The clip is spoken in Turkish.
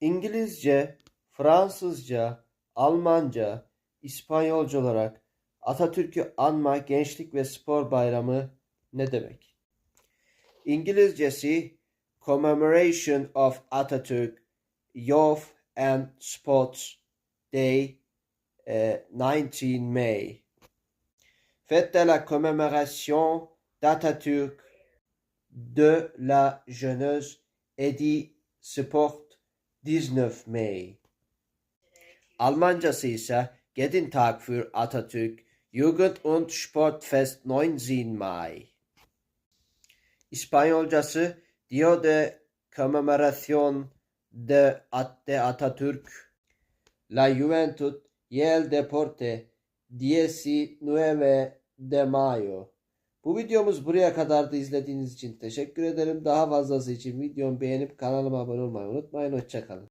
İngilizce, Fransızca, Almanca, İspanyolca olarak Atatürk'ü anma Gençlik ve Spor Bayramı ne demek? İngilizcesi Commemoration of Atatürk Youth and Sports Day eh, 19 May. Fête de la commémoration d'Atatürk de la jeunesse et du sport 19 May. Almancası ise Gedin Tag für Atatürk Jugend und Sportfest 19 Mai. İspanyolcası Dia de Conmemoración de, At- de Atatürk La Juventud y el Deporte 19 de Mayo. Bu videomuz buraya kadar da izlediğiniz için teşekkür ederim. Daha fazlası için videomu beğenip kanalıma abone olmayı unutmayın. Hoşçakalın.